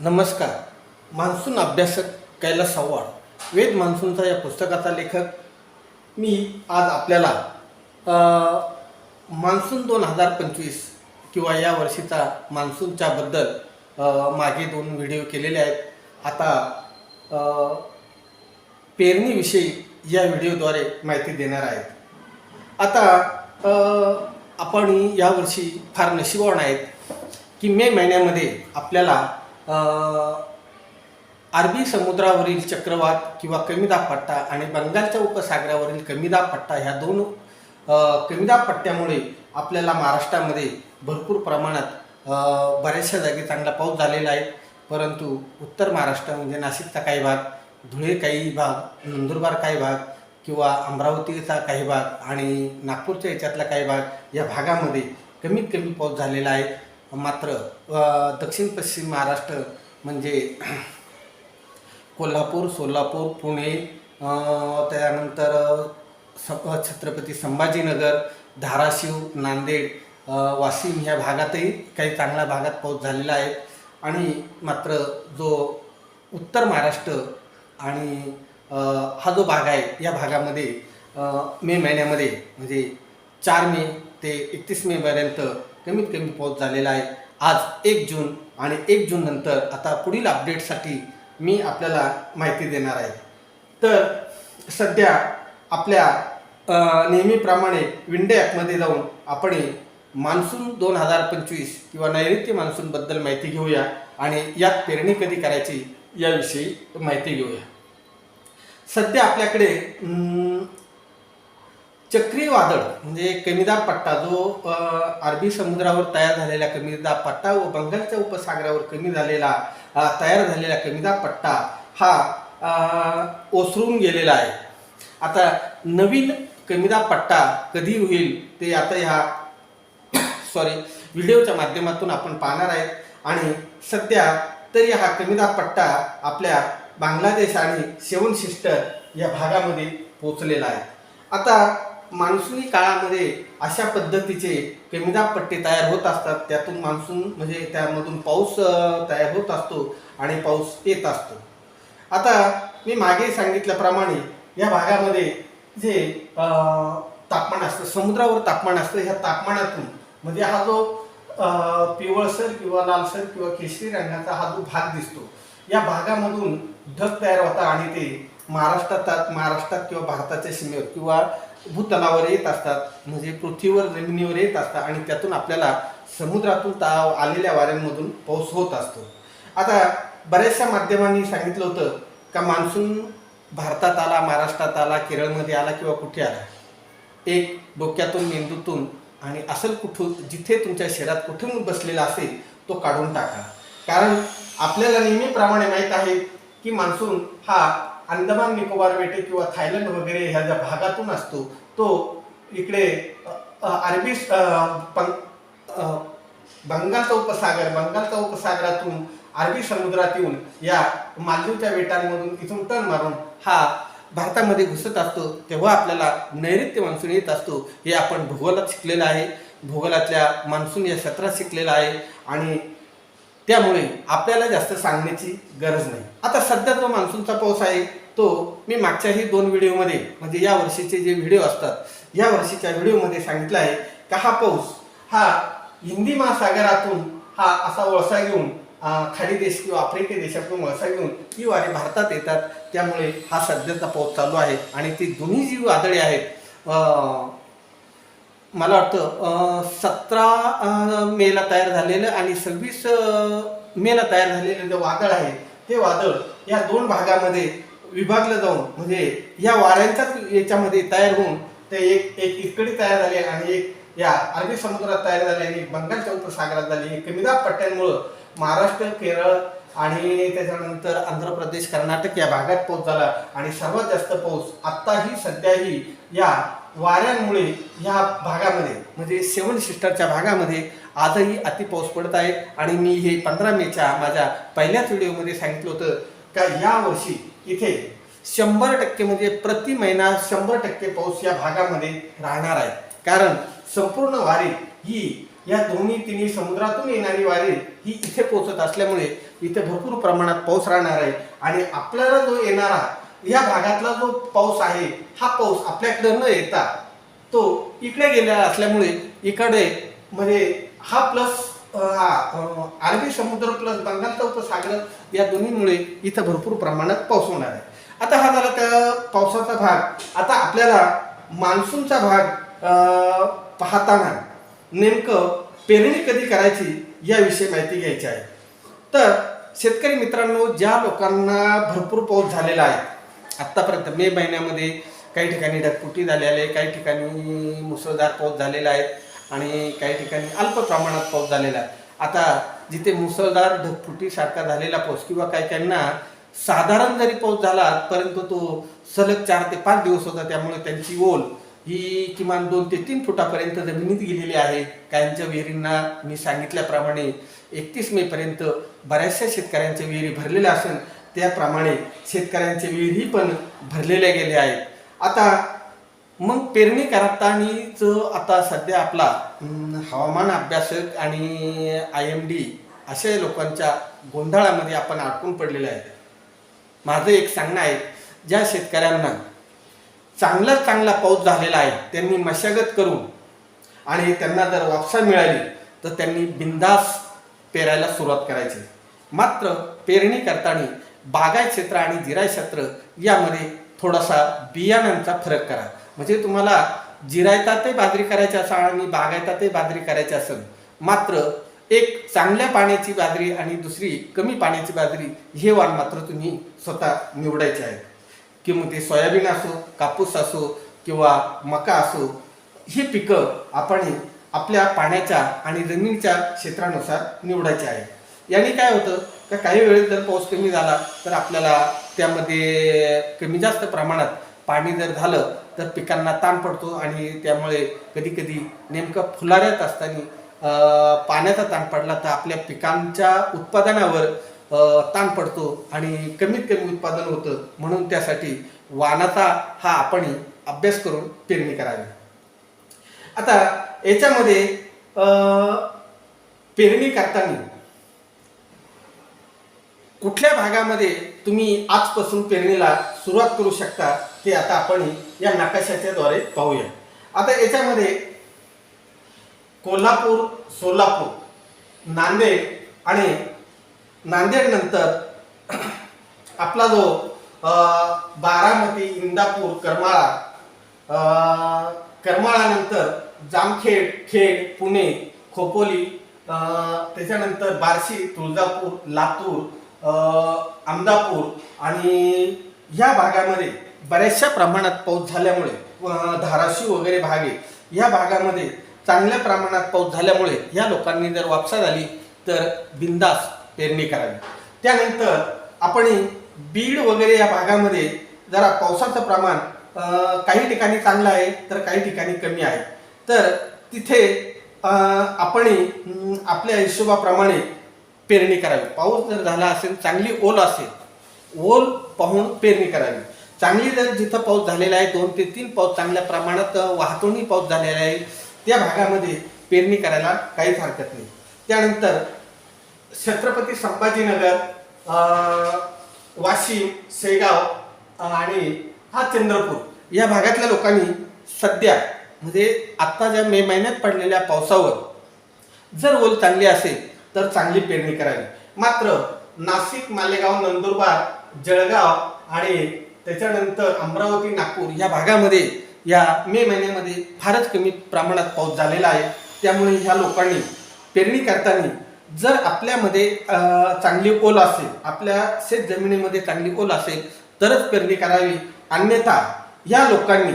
नमस्कार. मान्सून अभ्यासक कैलास सव्वाड वेद मान्सूनचा या पुस्तकाचा लेखक. मी आज आपल्याला मान्सून दोन हजार पंचवीस किंवा या वर्षीचा मान्सूनच्याबद्दल मागे दोन व्हिडिओ केलेले आहेत. आता पेरणीविषयी या व्हिडिओद्वारे माहिती देणार आहेत. आता आपण यावर्षी फार नशिबवान आहेत की मे महिन्यामध्ये आपल्याला अरबी समुद्रावरील चक्रवात किंवा कमी दाब पट्टा आणि बंगालच्या उपसागरावरील कमी दाब पट्टा ह्या दोन कमीदाब कमी दाब पट्ट्यामुळे आपल्याला महाराष्ट्रामध्ये भरपूर प्रमाणात बऱ्याचशा जागी चांगला पाऊस झालेला आहे. परंतु उत्तर महाराष्ट्र म्हणजे नाशिकचा काही भाग धुळे काही भाग नंदुरबार काही भाग किंवा अमरावतीचा काही भाग आणि नागपूरच्या याच्यातला काही भाग या भागामध्ये कमीत कमी पाऊस झालेला आहे. मात्र दक्षिण पश्चिम महाराष्ट्र म्हणजे कोल्हापूर सोलापूर पुणे त्यानंतर स- छत्रपती संभाजीनगर धाराशिव नांदेड वाशिम ह्या भागातही काही चांगल्या भागात पाऊस झालेला आहे. आणि मात्र जो उत्तर महाराष्ट्र आणि हा जो भाग आहे या भागामध्ये मे महिन्यामध्ये म्हणजे चार मे ते एकतीस मेपर्यंत कमीत कमी पाऊस झालेला आहे. आज एक जून आणि एक जून नंतर आता पुढील अपडेटसाठी मी आपल्याला माहिती देणार आहे. तर सध्या आपल्या नेहमीप्रमाणे विंडे ॲपमध्ये जाऊन आपण मान्सून दोन हजार पंचवीस किंवा नैऋत्य मान्सूनबद्दल माहिती घेऊया आणि यात पेरणी कधी करायची याविषयी माहिती घेऊया. सध्या आपल्याकडे चक्रीवादळ म्हणजे कमीदाब पट्टा जो अरबी समुद्रावर तयार झालेला कमीदाब पट्टा व बंगालच्या उपसागरावर कमी झालेला तयार झालेला कमीदाब पट्टा हा ओसरून गेलेला आहे. आता नवीन कमीदाब पट्टा कधी होईल ते आता ह्या सॉरी व्हिडिओच्या माध्यमातून आपण पाहणार आहेत. आणि सध्या तरी हा कमीदाब पट्टा आपल्या बांगलादेश आणि सेवन सिस्टर या भागामध्ये पोचलेला आहे. आता मान्सूनी काळामध्ये अशा पद्धतीचे कमीदाब पट्टे तयार होत असतात. त्यातून मान्सून म्हणजे त्यामधून पाऊस तयार होत असतो आणि पाऊस येत असतो. आता मी मागे सांगितल्याप्रमाणे या भागामध्ये जे तापमान असतं समुद्रावर तापमान असतं ह्या तापमानातून म्हणजे हा जो पिवळसर किंवा लालसर किंवा केशरी रंगाचा हा जो भाग दिसतो या भागामधून ढग तयार होता आणि ते महाराष्ट्रात महाराष्ट्रात किंवा भारताच्या सीमेवर किंवा भूतलावर येत असतात म्हणजे पृथ्वीवर जमिनीवर येत असतात आणि त्यातून आपल्याला समुद्रातून ताव आलेल्या वाऱ्यांमधून पाऊस होत असतो. आता बऱ्याचशा माध्यमांनी सांगितलं होतं का मान्सून भारतात आला महाराष्ट्रात आला केरळमध्ये आला किंवा कुठे आला? एक डोक्यातून मेंदूतून आणि असेल कुठून जिथे तुमच्या शरीरात कुठून बसलेला असेल तो काढून टाका. कारण आपल्याला नेहमीप्रमाणे माहीत आहे की मान्सून हा अंदमान निकोबार बेटे किंवा थायलंड वगैरे ह्या ज्या भागातून असतो तो इकडे अरबी बंगालचा उपसागर बंगालचा उपसागरातून अरबी समुद्रात येऊन या मालदीवच्या बेटांमधून इथून टन मारून हा भारतामध्ये घुसत असतो तेव्हा आपल्याला नैऋत्य मान्सून येत असतो. हे आपण भूगोलात शिकलेलं आहे. भूगोलातल्या मान्सून या सत्रात शिकलेलं आहे. आणि त्यामुळे आपल्याला जास्त सांगण्याची गरज नाही. आता सध्या जो मान्सूनचा पाऊस आहे तो मी मागच्याही दोन व्हिडिओमध्ये म्हणजे या वर्षीचे जे व्हिडिओ असतात या वर्षीच्या व्हिडिओमध्ये सांगितलं आहे का हा पाऊस हा हिंदी महासागरातून हा असा वळसा घेऊन खाडी देश किंवा आफ्रिके देशातून वळसा घेऊन ही वारे भारतात येतात त्यामुळे हा सध्याचा पाऊस चालू आहे. आणि ती दोन्ही जी वादळे आहेत मला वाटतं सतरा मेला तयार झालेलं आणि सव्वीस मेला तयार झालेलं जे वादळ आहे ते वादळ या दोन भागामध्ये विभागलं जाऊन म्हणजे या वाऱ्यांच्याच याच्यामध्ये तयार होऊन ते एक एक इकडे तयार झाले आणि एक या अरबी समुद्रात तयार झाले आणि बंगालच्या उपसागरात झाले. हे कमीदाब पट्ट्यांमुळं महाराष्ट्र केरळ आणि त्याच्यानंतर आंध्र प्रदेश कर्नाटक या भागात पाऊस झाला आणि सर्वात जास्त पाऊस आत्ताही सध्याही या वाऱ्यांमुळे ह्या भागामध्ये म्हणजे सेवन सिस्टरच्या भागामध्ये आजही अति पाऊस पडत आहे. आणि मी हे पंधरा मेच्या माझ्या पहिल्याच व्हिडिओमध्ये सांगितलं होतं का या वर्षी इथे शंभर टक्के म्हणजे प्रति महिना शंभर टक्के पाऊस या भागामध्ये राहणार आहे. कारण संपूर्ण वारी ही या दोन्ही तिन्ही समुद्रातून येणारी वारी ही इथे पोहोचत असल्यामुळे इथे भरपूर प्रमाणात पाऊस राहणार आहे. आणि आपल्याला जो येणारा या भागातला जो पाऊस आहे हा पाऊस आपल्याकडे न येता तो इकडे गेलेला असल्यामुळे इकडे म्हणजे हा प्लस अरबी समुद्र प्लस बंगालचा उपसागर या दोन्हीमुळे इथं भरपूर प्रमाणात पाऊस होणार आहे. आता हा झाला त्या पावसाचा भाग आता आपल्याला मान्सूनचा भाग पाहताना नेमकं पेरणी कधी करायची याविषयी माहिती घ्यायची आहे. तर शेतकरी मित्रांनो ज्या लोकांना भरपूर पाऊस झालेला आहे आत्तापर्यंत मे महिन्यामध्ये काही ठिकाणी ढगफुटी झालेली आहे काही ठिकाणी मुसळधार पाऊस झालेला आहे आणि काही ठिकाणी अल्प प्रमाणात पाऊस झालेला आहे. आता जिथे मुसळधार ढगफुटीसारखा झालेला पाऊस किंवा काही काहींना साधारण जरी पाऊस झाला परंतु तो सलग चार ते पाच दिवस होता त्यामुळे त्यांची ओल ही किमान दोन ते तीन फुटापर्यंत जमिनीत गेलेली आहे. काहींच्या विहिरींना मी सांगितल्याप्रमाणे एकतीस मेपर्यंत बऱ्याचशा शेतकऱ्यांच्या विहिरी भरलेल्या असून त्याप्रमाणे शेतकऱ्यांचे विहिरी पण भरलेल्या गेल्या आहेत. आता मग पेरणी करतानीच आता सध्या आपला हवामान अभ्यासक आणि आय एम डी अशा लोकांच्या गोंधळामध्ये आपण अडकून पडलेले आहे माझं एक सांगणं आहे ज्या शेतकऱ्यांना चांगला चांगला पाऊस झालेला आहे त्यांनी मशागत करून आणि त्यांना जर वापसा मिळाली तर त्यांनी बिंदास पेरायला सुरुवात करायची. मात्र पेरणी करताना बागाय क्षेत्र आणि जिराय क्षेत्र यामध्ये थोडासा बियाणांचा फरक करा. म्हणजे तुम्हाला जिरायतातही बाजरी करायची असाल आणि बागायतातही बाजरी करायची असेल मात्र एक चांगल्या पाण्याची बाजरी आणि दुसरी कमी पाण्याची बाजरी हे वाण मात्र तुम्ही स्वतः निवडायचे आहे की मग ते सोयाबीन असो कापूस असो किंवा मका असो ही पिकं आपण आपल्या पाण्याच्या आणि जमिनीच्या क्षेत्रानुसार निवडायचे आहे याने काय होतं? तर काही वेळेस जर पाऊस कमी झाला तर आपल्याला त्यामध्ये कमी जास्त प्रमाणात पाणी जर झालं तर पिकांना ताण पडतो आणि त्यामुळे कधी कधी नेमकं फुलाऱ्यात असताना पाण्याचा ताण पडला तर आपल्या पिकांच्या उत्पादनावर ताण पडतो आणि कमीत कमी उत्पादन होतं. म्हणून त्यासाठी वानाचा हा आपण अभ्यास करून पेरणी करावी. आता याच्यामध्ये पेरणी करताना कुठल्या भागामध्ये तुम्ही आजपासून पेरणीला सुरुवात करू शकता ते आता आपण या नकाशाच्या द्वारे पाहूया. आता याच्यामध्ये कोल्हापूर सोलापूर नांदेड आणि नांदेड नंतर आपला जो बारामती इंदापूर करमाळा करमाळानंतर जामखेड खेड पुणे खोपोली त्याच्यानंतर बार्शी तुळजापूर लातूर अमदापूर आणि ह्या भागामध्ये बऱ्याचशा प्रमाणात पाऊस झाल्यामुळे धाराशिव वगैरे भाग आहे या भागामध्ये चांगल्या प्रमाणात पाऊस झाल्यामुळे या लोकांनी जर वापसा झाली तर बिंदास पेरणी करावी. त्यानंतर आपण बीड वगैरे या भागामध्ये जरा पावसाचं प्रमाण काही ठिकाणी चांगलं आहे तर काही ठिकाणी कमी आहे. तर तिथे आपण आपल्या हिशोबाप्रमाणे पेरणी करावी. पाऊस जर झाला असेल चांगली ओल असेल ओल पाहून पेरणी करावी. चांगली जर जिथं पाऊस झालेला आहे दोन ते तीन पाऊस चांगल्या प्रमाणात वाहतुकी पाऊस झालेला आहे त्या भागामध्ये पेरणी करायला काहीच हरकत नाही. त्यानंतर छत्रपती संभाजीनगर वाशिम शेगाव आणि हा चंद्रपूर या भागातल्या लोकांनी सध्या म्हणजे आत्ता ज्या मे महिन्यात पडलेल्या पावसावर जर ओल चांगली असेल तर चांगली पेरणी करावी. मात्र नाशिक मालेगाव नंदुरबार जळगाव आणि त्याच्यानंतर अमरावती नागपूर या भागामध्ये या मे महिन्यामध्ये फारच कमी प्रमाणात पाऊस झालेला आहे. त्यामुळे ह्या लोकांनी पेरणी करताना जर आपल्यामध्ये चांगली ओल असेल आपल्या शेत जमिनीमध्ये चांगली ओल असेल तरच पेरणी करावी. अन्यथा या लोकांनी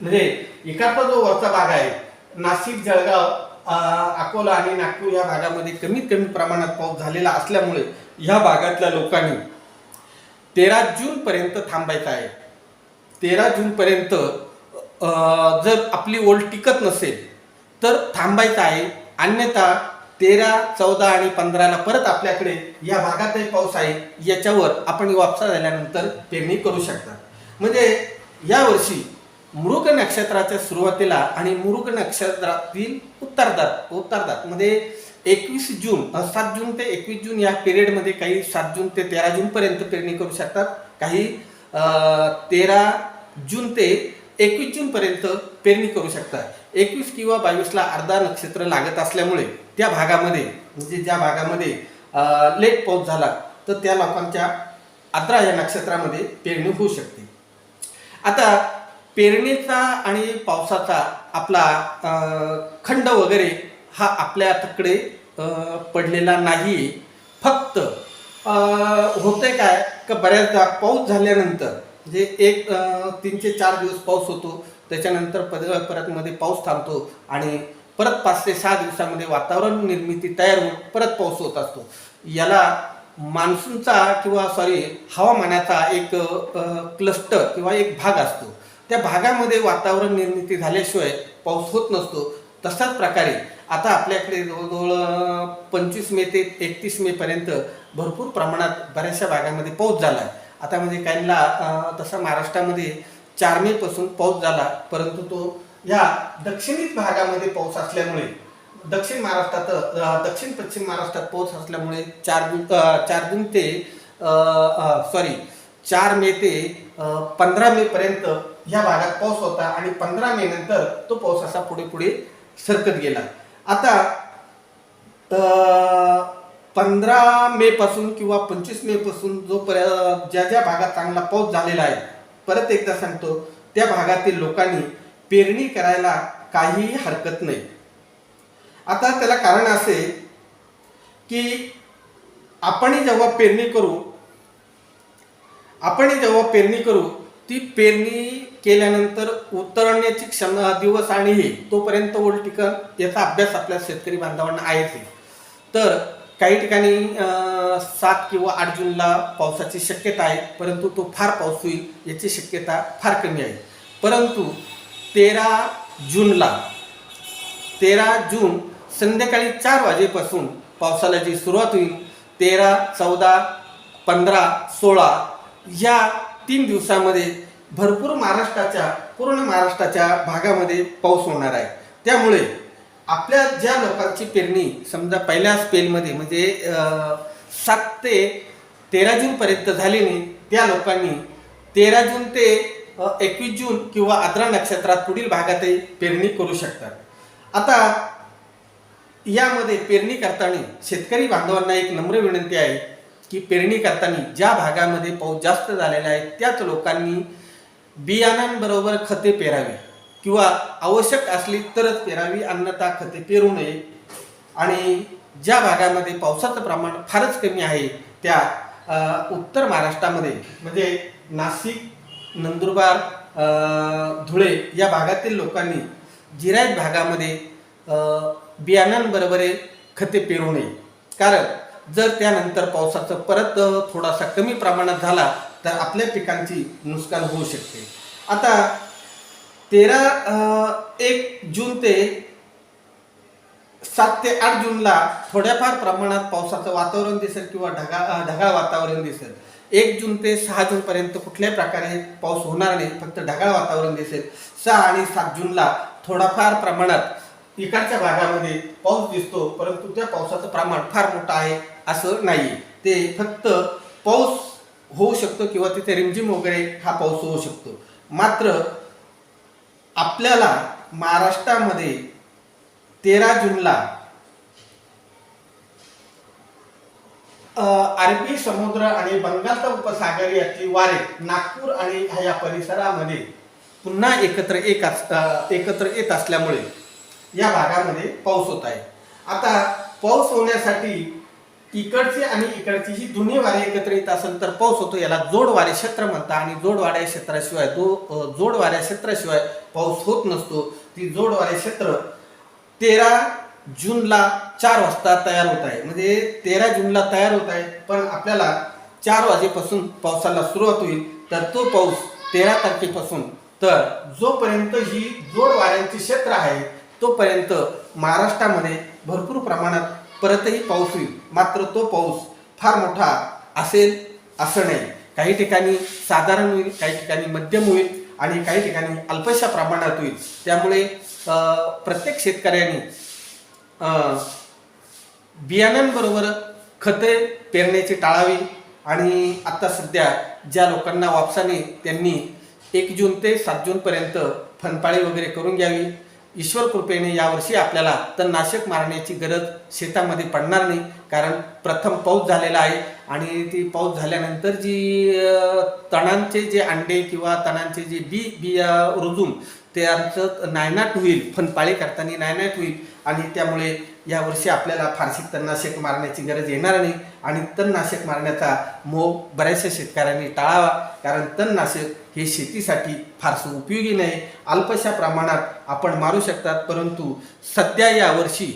म्हणजे इकडचा जो वरचा भाग आहे नाशिक जळगाव अकोला आणि नागपूर या भागामध्ये कमीत कमी प्रमाणात पाऊस झालेला असल्यामुळे ह्या भागातल्या लोकांनी तेरा जूनपर्यंत थांबायचं आहे. तेरा जूनपर्यंत जर आपली ओल टिकत नसेल तर थांबायचं आहे. अन्यथा तेरा चौदा आणि पंधराला परत आपल्याकडे या भागातही पाऊस आहे. याच्यावर आपण वापसा झाल्यानंतर पेरणी करू शकता. म्हणजे यावर्षी मृग नक्षत्राच्या सुरुवातीला आणि मृग नक्षत्रातील उत्तरार्धात उत्तरार्धात म्हणजे एकवीस जून सात जून ते एकवीस जून या पिरियडमध्ये काही सात जून ते तेरा जूनपर्यंत पेरणी करू शकतात. काही तेरा जून ते एकवीस जूनपर्यंत पेरणी करू शकतात. एकवीस किंवा बावीसला अर्धा नक्षत्र लागत असल्यामुळे त्या भागामध्ये म्हणजे ज्या भागामध्ये लेट पाऊस झाला तर त्या लोकांच्या आद्रा या नक्षत्रामध्ये पेरणी होऊ शकते. आता पेरणीचा आणि पावसाचा आपला खंड वगैरे हा आपल्या तकडे पडलेला नाही. फक्त होते काय का बऱ्याचदा पाऊस झाल्यानंतर जे एक तीन ते चार दिवस पाऊस होतो त्याच्यानंतर परत परत मध्ये पाऊस थांबतो आणि परत पाच ते सहा दिवसामध्ये वातावरण निर्मिती तयार होऊन परत पाऊस होत असतो. याला मान्सूनचा किंवा सॉरी हवामानाचा एक क्लस्टर किंवा एक भाग असतो. त्या भागामध्ये वातावरण निर्मिती झाल्याशिवाय पाऊस होत नसतो. तशाच प्रकारे आता आपल्याकडे जवळजवळ पंचवीस मे ते एकतीस मेपर्यंत भरपूर प्रमाणात बऱ्याचशा भागामध्ये पाऊस झाला. आहे आता म्हणजे काहींना तसा महाराष्ट्रामध्ये चार मेपासून पाऊस झाला परंतु तो या दक्षिणीत भागामध्ये पाऊस असल्यामुळे दक्षिण महाराष्ट्रात दक्षिण पश्चिम महाराष्ट्रात पाऊस असल्यामुळे चार जून चार जून ते सॉरी चार मे ते पंधरा मे पर्यंत ह्या भागात पाऊस होता आणि पंधरा मे नंतर तो पाऊस असा पुढे पुढे सरकत गेला. आता पंधरा मे पासून किंवा पंचवीस मे पासून जो पर्य- ज्या ज्या भागात चांगला पाऊस झालेला आहे परत एकदा सांगतो त्या भागातील लोकांनी पेरणी करायला काहीही हरकत नाही. आता त्याला कारण असे की आपण जेव्हा पेरणी करू आपण जेव्हा पेरणी करू ती पेरणी केल्यानंतर उतरण्याची क्षमता दिवस आणि हे तोपर्यंत ओल टिकन याचा अभ्यास आपल्या शेतकरी बांधवांना आहेच आहे. तर काही ठिकाणी सात किंवा आठ जूनला पावसाची शक्यता आहे परंतु तो फार पाऊस होईल याची शक्यता फार कमी आहे परंतु तेरा जूनला तेरा जून संध्याकाळी चार वाजेपासून पावसाला जी सुरुवात होईल तेरा चौदा पंधरा सोळा या तीन दिवसामध्ये भरपूर महाराष्ट्राच्या पूर्ण महाराष्ट्राच्या भागामध्ये पाऊस होणार आहे. त्यामुळे आपल्या ज्या लोकांची पेरणी समजा पहिल्या स्पेलमध्ये म्हणजे सात ते तेरा जूनपर्यंत झाली नाही त्या लोकांनी तेरा जून ते एकवीस जून किंवा आद्रा नक्षत्रात पुढील भागातही पेरणी करू शकतात. आता यामध्ये पेरणी करताना शेतकरी बांधवांना एक नम्र विनंती आहे की पेरणी करताना ज्या भागामध्ये पाऊस जास्त झालेला आहे त्याच लोकांनी बियाणांबरोबर खते पेरावी. किंवा आवश्यक असली तरच पेरावी अन्यथा खते पेरू नये. आणि ज्या भागामध्ये पावसाचं प्रमाण फारच कमी आहे त्या उत्तर महाराष्ट्रामध्ये म्हणजे नाशिक नंदुरबार धुळे या भागातील लोकांनी जिरायत भागामध्ये अ, बियाणांबरोबर खते पेरू नये. कारण जर त्यानंतर पावसाचं परत थोडासा कमी प्रमाणात झाला तर आपल्या पिकांची नुकसान होऊ शकते. आता तेरा एक जून ते सात ते आठ जूनला थोड्याफार प्रमाणात पावसाचं वातावरण दिसेल किंवा ढगा ढगाळ वातावरण दिसेल. एक जून ते सहा जूनपर्यंत कुठल्याही प्रकारे पाऊस होणार नाही फक्त ढगाळ वातावरण दिसेल. सहा आणि सात जूनला थोडाफार प्रमाणात इकडच्या भागामध्ये पाऊस दिसतो परंतु त्या पावसाचं प्रमाण फार मोठं आहे. असं नाही ते फक्त पाऊस होऊ शकतो किंवा तिथे रिमझिम वगैरे हा पाऊस होऊ शकतो. मात्र आपल्याला महाराष्ट्रामध्ये तेरा जूनला अरबी समुद्र आणि बंगालचा उपसागर याची वारे नागपूर आणि या परिसरामध्ये पुन्हा एकत्र एक असता एकत्र येत असल्यामुळे या भागामध्ये पाऊस होत आहे. आता पाऊस होण्यासाठी इकडची आणि इकडची ही दोन्ही वारे एकत्र येत असेल तर पाऊस होतो याला जोड वारे क्षेत्र म्हणतात. आणि जोडवाड्या क्षेत्राशिवाय दो जोड वाऱ्या क्षेत्राशिवाय पाऊस होत नसतो. ती जोड वारे क्षेत्र तेरा जूनला चार वाजता तयार होत आहे. म्हणजे तेरा जूनला तयार होत आहे पण आपल्याला चार वाजेपासून पावसाला सुरुवात होईल. तर तो पाऊस तेरा तारखेपासून. तर जोपर्यंत ही जोड वाऱ्यांचे क्षेत्र आहे तोपर्यंत महाराष्ट्रामध्ये भरपूर प्रमाणात परतही पाऊस होईल मात्र तो पाऊस फार मोठा असेल असं नाही. काही ठिकाणी साधारण होईल काही ठिकाणी मध्यम होईल आणि काही ठिकाणी अल्पशा प्रमाणात होईल. त्यामुळे प्रत्येक शेतकऱ्याने बियाण्यांबरोबर खते पेरण्याची टाळावी आणि आता सध्या ज्या लोकांना वापसाने त्यांनी एक जून ते सात जूनपर्यंत फनपाळी वगैरे करून घ्यावी ईश्वर कृपेने यावर्षी आपल्याला तणनाशक मारण्याची गरज शेतामध्ये पडणार नाही. कारण प्रथम पाऊस झालेला आहे आणि ती पाऊस झाल्यानंतर जी तणांचे जे अंडे किंवा तणांचे जे बी बिया रुजून त्यांचं नायनाट होईल फनपाळी करताना नायनाट होईल आणि त्यामुळे यावर्षी आपल्याला फारशी तणनाशक मारण्याची गरज येणार नाही. आणि तणनाशक मारण्याचा मोह बऱ्याचशा शेतकऱ्यांनी टाळावा. कारण तणनाशक हे शेतीसाठी फारसं उपयोगी नाही. अल्पशा प्रमाणात आपण मारू शकतात परंतु सध्या यावर्षी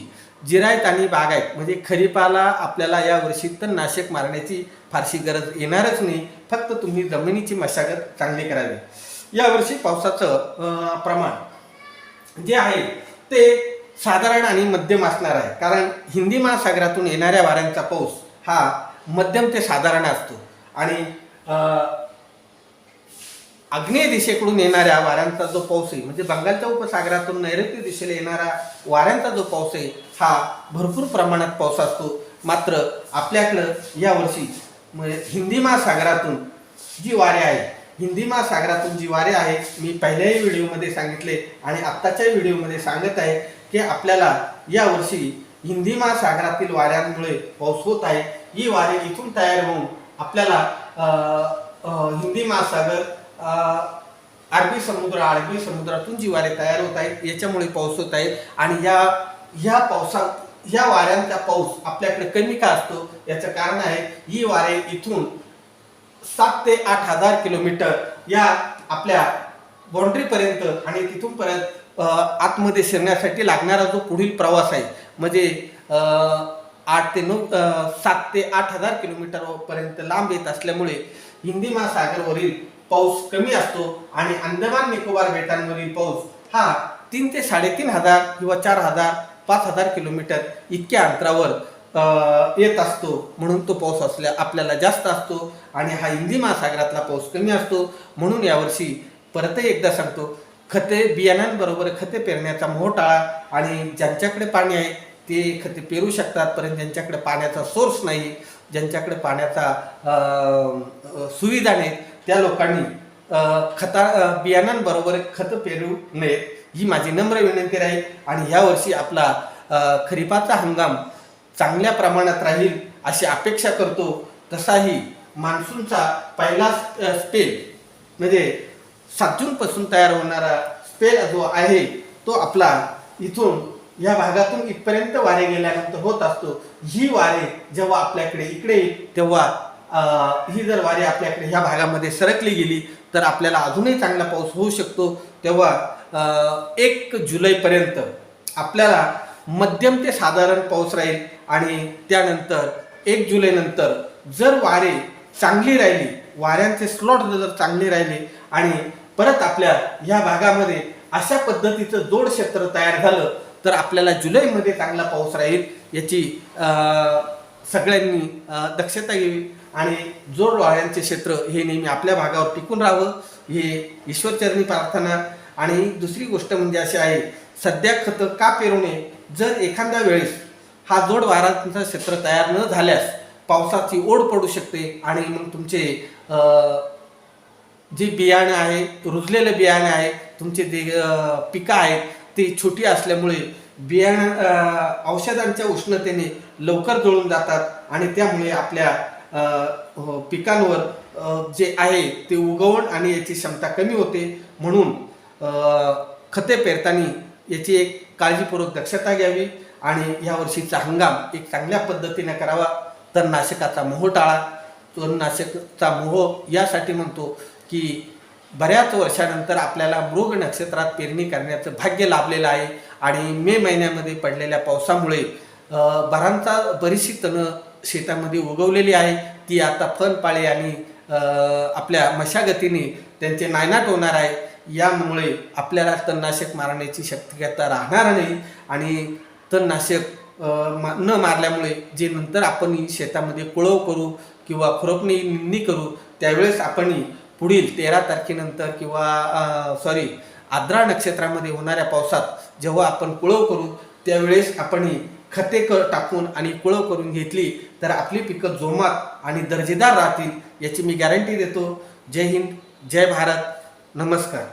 जिरायत आणि बागायत म्हणजे खरीपाला आपल्याला यावर्षी तणनाशक मारण्याची फारशी गरज येणारच नाही. फक्त तुम्ही जमिनीची मशागत चांगली करावी. यावर्षी पावसाचं प्रमाण जे आहे ते साधारण आणि मध्यम असणार आहे. कारण हिंदी महासागरातून येणाऱ्या वाऱ्यांचा पाऊस हा मध्यम ते साधारण असतो. आणि आग्नेय दिशेकडून येणाऱ्या वाऱ्यांचा जो पाऊस आहे म्हणजे बंगालच्या उपसागरातून नैऋत्य दिशेला येणारा वाऱ्यांचा जो पाऊस आहे हा भरपूर प्रमाणात पाऊस असतो. मात्र आपल्याकडं यावर्षी म्हणजे हिंदी महासागरातून जी वारे आहे हिंदी महासागरातून जी वारे आहे मी पहिल्याही व्हिडिओमध्ये सांगितले आणि आत्ताच्या व्हिडिओमध्ये सांगत आहे की आपल्याला यावर्षी हिंदी महासागरातील वाऱ्यांमुळे पाऊस होत आहे. ही वारे इथून तयार होऊन आपल्याला हिंदी महासागर अरबी समुद्र अरबी समुद्रातून जी वारे तयार होत आहेत याच्यामुळे पाऊस होत आहे. आणि या ह्या पावसात ह्या वाऱ्यांचा पाऊस आपल्याकडे कमी का असतो? याचं कारण आहे ही वारे इथून सात ते आठ हजार किलोमीटर या आपल्या बाउंड्रीपर्यंत आणि तिथून परत आतमध्ये शिरण्यासाठी लागणारा जो पुढील प्रवास आहे म्हणजे आठ ते नऊ सात ते आठ हजार किलोमीटरपर्यंत लांब येत असल्यामुळे हिंदी महासागरवरील पाऊस कमी असतो आणि अंदमान निकोबार बेटांवरील पाऊस हा तीन ते साडेतीन हजार किंवा चार हजार पाच हजार किलोमीटर इतक्या अंतरावर येत असतो. म्हणून तो पाऊस असल्या आपल्याला जास्त असतो आणि हा हिंदी महासागरातला पाऊस कमी असतो. म्हणून यावर्षी परतही एकदा सांगतो खते बियाण्यांबरोबर खते पेरण्याचा मोह टाळा आणि ज्यांच्याकडे पाणी आहे ते खते पेरू शकतात. परंतु ज्यांच्याकडे पाण्याचा सोर्स नाही ज्यांच्याकडे पाण्याचा सुविधा नाही त्या लोकांनी खता बियाणांबरोबर बियाण्यांबरोबर खतं पेरू नयेत ही माझी नम्र विनंती राहील आणि यावर्षी आपला खरीपाचा हंगाम चांगल्या प्रमाणात राहील अशी अपेक्षा करतो. तसाही मान्सूनचा पहिला स्पेल म्हणजे सात जूनपासून तयार होणारा स्पेल जो आहे तो आपला इथून या भागातून इथपर्यंत वारे गेल्यानंतर होत असतो. ही वारे जेव्हा आपल्याकडे इकडे येईल तेव्हा ही जर वारे आपल्याकडे ह्या भागामध्ये सरकली गेली तर आपल्याला अजूनही चांगला पाऊस होऊ शकतो. तेव्हा एक जुलैपर्यंत आपल्याला मध्यम ते साधारण पाऊस राहील आणि त्यानंतर एक जुलैनंतर जर वारे चांगली राहिली वाऱ्यांचे स्लॉट जर चांगले राहिले आणि परत आपल्या ह्या भागामध्ये अशा पद्धतीचं जोड क्षेत्र तयार झालं तर आपल्याला जुलैमध्ये चांगला पाऊस राहील याची सगळ्यांनी दक्षता घ्यावी. आणि जोड वाऱ्यांचे क्षेत्र हे नेहमी आपल्या भागावर टिकून राहावं हे ईश्वरचरणी प्रार्थना. आणि दुसरी गोष्ट म्हणजे अशी आहे सध्या खतं का पेरू नये जर एखाद्या वेळेस हा जोड वारांचा क्षेत्र तयार न झाल्यास पावसाची ओढ पडू शकते आणि मग तुमचे जे बियाणं आहे रुजलेलं बियाणं आहे तुमचे जे पिकं आहेत ते छोटी असल्यामुळे बियाणं औषधांच्या उष्णतेने लवकर जळून जातात आणि त्यामुळे आपल्या पिकांवर जे आहे ते उगवण आणि याची क्षमता कमी होते. म्हणून खते पेरताना याची एक काळजीपूर्वक दक्षता घ्यावी आणि यावर्षीचा हंगाम एक चांगल्या पद्धतीने करावा. तणनाशकाचा मोह टाळा. तणनाशकचा मोह यासाठी म्हणतो की बऱ्याच वर्षानंतर आपल्याला मृग नक्षत्रात पेरणी करण्याचं भाग्य लाभलेलं आहे. आणि मे महिन्यामध्ये पडलेल्या पावसामुळे बरांचा बरीचशी तणं शेतामध्ये उगवलेली आहे ती आता फळपाळे आणि आपल्या मशागतीने त्यांचे नायनाट होणार आहे. यामुळे आपल्याला तणनाशक मारण्याची शक्यता राहणार नाही आणि तणनाशक न मारल्यामुळे जे नंतर आपण शेतामध्ये कुळव करू किंवा खुरपणी निंदणी करू त्यावेळेस आपण पुढील तेरा तारखेनंतर किंवा सॉरी आद्रा नक्षत्रामध्ये होणाऱ्या पावसात जेव्हा आपण कुळव करू त्यावेळेस आपण खते क टाकून आणि कुळव करून घेतली तर आपली पिकं जोमात आणि दर्जेदार राहतील याची मी गॅरंटी देतो. जय हिंद जय भारत. नमस्कार.